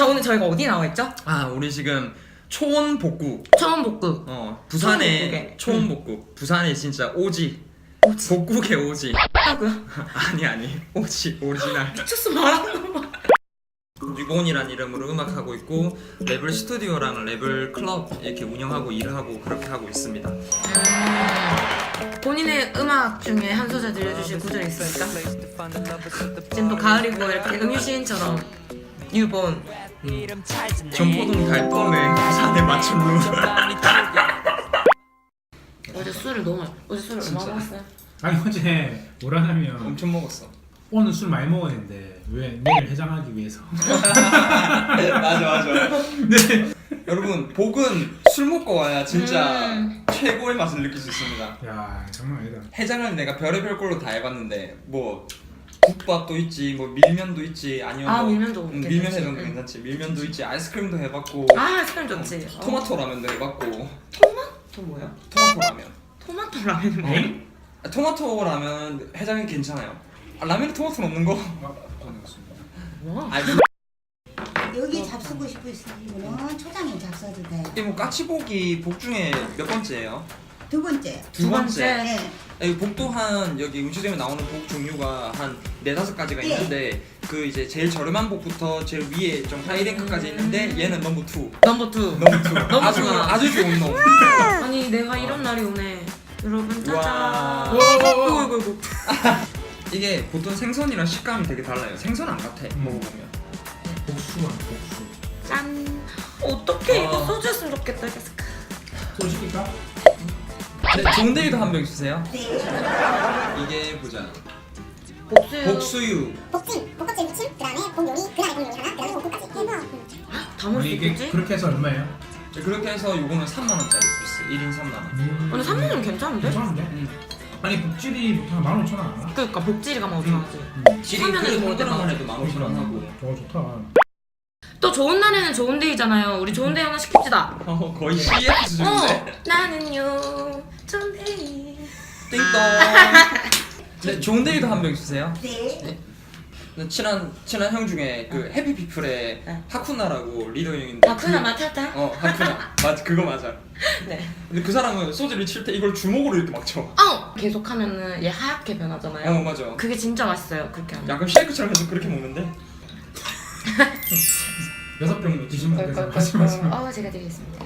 자 오늘 저희가 어디 나와 있죠? 아 우리 지금 초원 복구 처음 복구. 어 부산의 초원복국에. 초원 복구 부산의 진짜 오지 오지. 복국의 오지 하고요. 아니 아니 오지 오리지널 미쳤어 말하는 거 봐. 유곤이란 이름으로 음악하고 있고 랩을 스튜디오랑 랩을 클럽 이렇게 운영하고 일을 하고 그렇게 하고 있습니다 음, 본인의 음악 중에 한 소절 들려주실 구절 있습니까? 지금 또 가을이고 이렇게 음유 시인처럼 유본. 전포동 달동네 부산의 맞춤루 어제 술을 너무 많이- 어제 술을 얼마 진짜? 먹었어요? 아니 어제 뭐라 하면 엄청 먹었어 오늘 술 많이 먹었는데 왜 내일 해장하기 위해서 맞아 맞아 네. 여러분 복은 술 먹고 와야 진짜 음. 최고의 맛을 느낄 수 있습니다 야 장난 아니다 해장을 내가 별의별 걸로 다 해봤는데 뭐 국밥도 있지 뭐 밀면도 있지 아니면 아, 뭐, 밀면도 음, 괜찮지. 밀면 해장도 응. 괜찮지 밀면도 있지 아이스크림도 해봤고 아 스팸 좋지. 어. 토마토 라면도 해봤고 또 뭐야? 토마토 라면 토마토 라면이 뭐야? 엥? 아, 토마토 라면 해장이 괜찮아요 아, 라면에 토마토 넣는 거? 아, 고생했습니다. 뭐? 아니 여기 잡수고 싶으시면 초장에 잡숴도 돼요. 이게 뭐 까치복이 복 중에 몇 번째예요? 두 번째. 두두 번째. 번째. 예. 이 복도 한 여기 음식점에 나오는 복 종류가 한 네다섯 가지가 예. 있는데 그 이제 제일 저렴한 복부터 제일 위에 좀 하이랭크까지 있는데 얘는 넘버 2 넘버 투. 넘버 2 너무 아주. 아주 좋은 놈 아니 내가 이런 날이 오네. 여러분 와. 짜잔. 오, 어이구 어이구. 이게 보통 생선이랑 식감이 되게 달라요 생선 안 같아 음. 먹어보면 복수만 복수. 짠. 어떻게 이거 아. 소주였으면 좋겠다. 계속. 소주 시킬까? 네, 좋은데이도 한병 주세요 네. 이게 보자 복수. 복수유 복진, 복합제 무침, 그 다음에 복 요리, 그 다음에 복 요리 하나, 그 다음에 복국까지 해서 담을 수 아니 이게 있겠지? 그렇게 해서 얼마예요? 네, 그렇게 해서 요거는 3만 원짜리 코스 1인 3만 원 음. 오늘 3만 원 괜찮은데? 괜찮은데? 음. 아니 복질이 보통 한 15,000원 안 하나? 그러니까 복지리가 막 어떡하지? 지리 사면은 그뭐 정도만 해도 15,000원 하고 저거 좋다. 또 좋은 날에는 좋은 데이잖아요. 우리 좋은 데이 하나 시킵시다. 어, 거의 CF 어, 수준인데 나는요 좋은 데이. 띵동 네, 좋은 데이도 한병 주세요 네. 네, 친한 친한 형 중에 그 해피피플의 네. 하쿠나라고 리더 형인데 마크나 그- 마타타. 어 하쿠나 맞아 그거 맞아 네. 근데 그 사람은 소주를 칠 때 이걸 주먹으로 이렇게 막 쳐. 어. 계속하면은 얘 하얗게 변하잖아요. 어 맞아. 그게 진짜 맛있어요. 그렇게 하면. 약간 쉐이크처럼 해서 그렇게 먹는데. 여섯 병 드시면 돼서 하지 마시면. 어, 제가 드리겠습니다.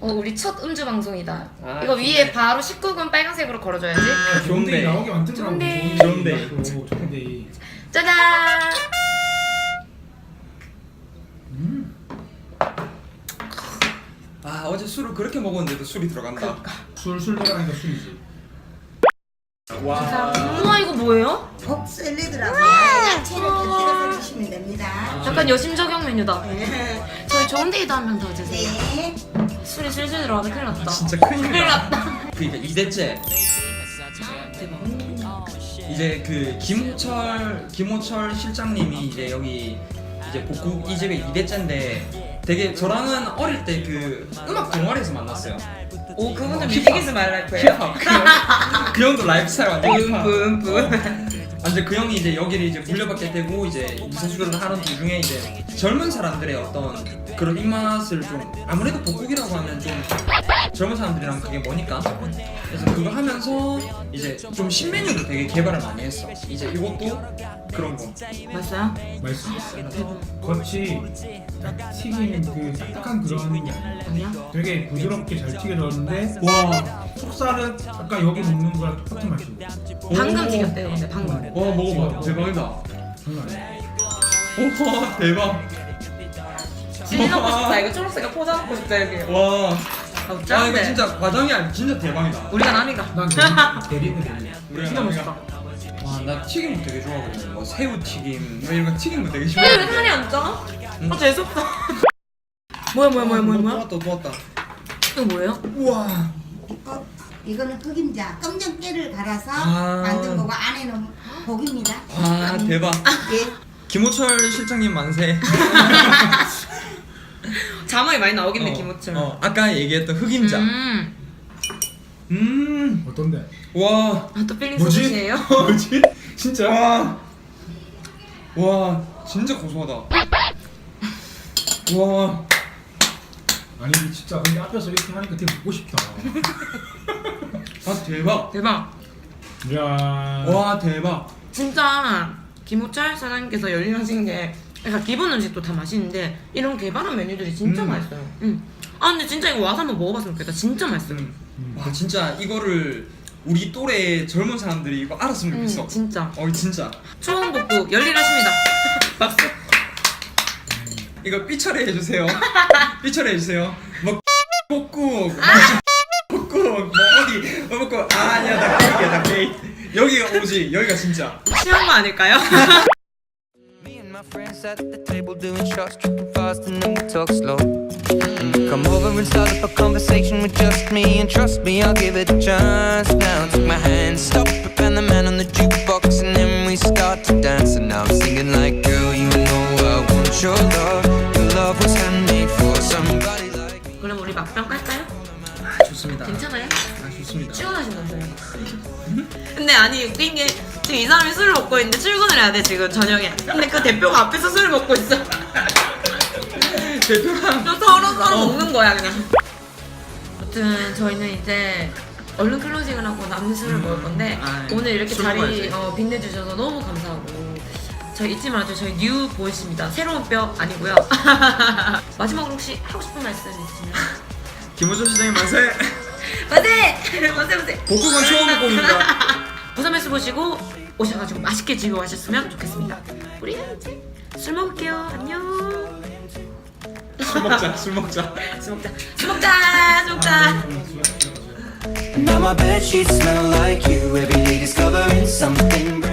어, 우리 첫 음주 방송이다. 아, 이거 좋네. 위에 바로 19금 빨간색으로 걸어줘야지. 좋은 데이 좋은데. 나오게 만들더라고. 좋은 데이. 좋은 데이. 또 좋은 데이. 짜잔. 음. 아 어제 술을 그렇게 먹었는데도 술이 들어간다. 술술 들어가니까 술이지. 와. 우와 이거 뭐예요? 복 샐러드라고 야채를 곁들여서 드시면 됩니다. 약간 여심저격 메뉴다. 네. 저희 좋은 데이도 한 명 더 주세요. 네. 술이 슬슬 들어가서 큰일 났다. 진짜 큰일이다. 큰일 났다. 그러니까 2대째 대박. 이제 그 김호철 김호철 실장님이 이제 여기 이제 복국 이 집의 2대째인데 되게 저랑은 어릴 때 그 음악 동아리에서 만났어요. 오 그분들. 뮤직이즈 말라이프예요. 힙합. 그 형- 그 형도 라이프 스타일 완전 힙합. 뿜뿜뿜. 완전 그 형이 이제 여기를 이제 물려받게 되고 이제 무사수교를 하는 도중에 이제 젊은 사람들의 어떤 그런 입맛을 좀 아무래도 복국이라고 하면 좀 젊은 사람들이랑 그게 뭐니까 그래서 그거 하면서 이제 좀 신메뉴도 되게 개발을 많이 했어 이제 이것도 그런 거 맛있어요? 맛있어. 겉이 딱 튀긴 그 딱딱한 그런 아니야? 되게 부드럽게 잘 튀겨졌는데 와 속살은 아까 여기 먹는 거랑 똑같은 맛이고 방금 오. 튀겼대요 근데 방금. 와 먹어봐 대박이다 장난 아니야. 오 대박 찔 넣고 싶다. 이거 초록색에 포자 넣고 싶다 여기. 와 아, 야, 이거. 진짜 과정이 아니 진짜 대박이다 우리가 남이가. 난 대리는 대리. 우리가 진짜 남이가. 맛있다. 와, 나 튀김 되게 좋아하거든. 뭐 새우 튀김, 뭐 이런 거 튀김도 되게 왜 좋아해. 살이 안 쪄? 응. 아 재수없다. 뭐야 뭐야 뭐야 뭐야 뭐야? 또 왔다, 또 왔다. 이거 뭐예요? 우와. 어, 이거는 흑임자. 검정 깨를 갈아서 아. 만든 거고 안에는 복입니다. 와, 대박. 예. 김호철 실장님 만세. 자막이 많이 나오겠네 어, 김호철. 어, 아까 얘기했던 흑임자. 음. 음. 어떤데? 와. 아 또 필링 뭐지? 소스예요? 뭐지? 진짜. 와. 와, 진짜 고소하다. 와 아니 진짜 근데 앞에서 이렇게 하니까 되게 먹고 싶다. 아 대박 대박. 야. 와 대박 진짜 김호철 사장님께서 열일하신 게 그러니까 기본 음식도 다 맛있는데 이런 개발한 메뉴들이 진짜 음. 맛있어요. 음. 아 근데 진짜 이거 와서 한번 먹어봤으면 좋겠다. 진짜 맛있어요. 음. 와 진짜 이거를 우리 또래 젊은 사람들이 이거 알았으면 음, 좋겠어 진짜. 어 진짜 초원복구 열일하십니다. 박수. 이거 삐처리 해주세요 삐처리 해주세요 뭐 볶국 볶국 뭐 어디 뭐 먹고 아 아니야 나 케이크야 나 케이크 여기가 오지 여기가 진짜 취한 거 아닐까요? Me and my friends at the table doing shots, tripping fast, and then we talk slow. Come over and start up a conversation with just me, and trust me, I'll give it a chance. Now take my hand, stop it, and the man on the jukebox, and then we start to dance. And now I'm singing like, girl, you know I want your love. Your love was handmade for somebody like me. 그럼 우리 막병 깔까요? 아 좋습니다 괜찮아요? 아 좋습니다 시원하신다면서요. 근데 아니 웃긴 게 지금 이 사람이 술을 먹고 있는데 출근을 해야 돼 지금 저녁에. 근데 그 대표가 앞에서 술을 먹고 있어. 또 서로 서로 먹는 거야 그냥. 아무튼 저희는 이제 얼른 클로징을 하고 남은 술을 먹을 건데 아, 오늘 이렇게 술 자리 먹어야지. 어, 빛내주셔서 너무 감사하고. 저희 잊지 마죠 저희 뉴 보이스입니다. 새로운 뼈 아니고요. 마지막으로 혹시 하고 싶은 말씀 있으시면. 김호준 시장님 만세! 만세! 만세 만세! 볶국은 처음 볶국입니다. 부산에서 보시고 오셔가지고 맛있게 즐겨가셨으면 좋겠습니다. 우리 이제 술 먹을게요. 안녕 술 먹자 술 먹자 술 먹자 술 먹자 술 먹자 Now my bed sheets smell like you. Every day discovering something brand new.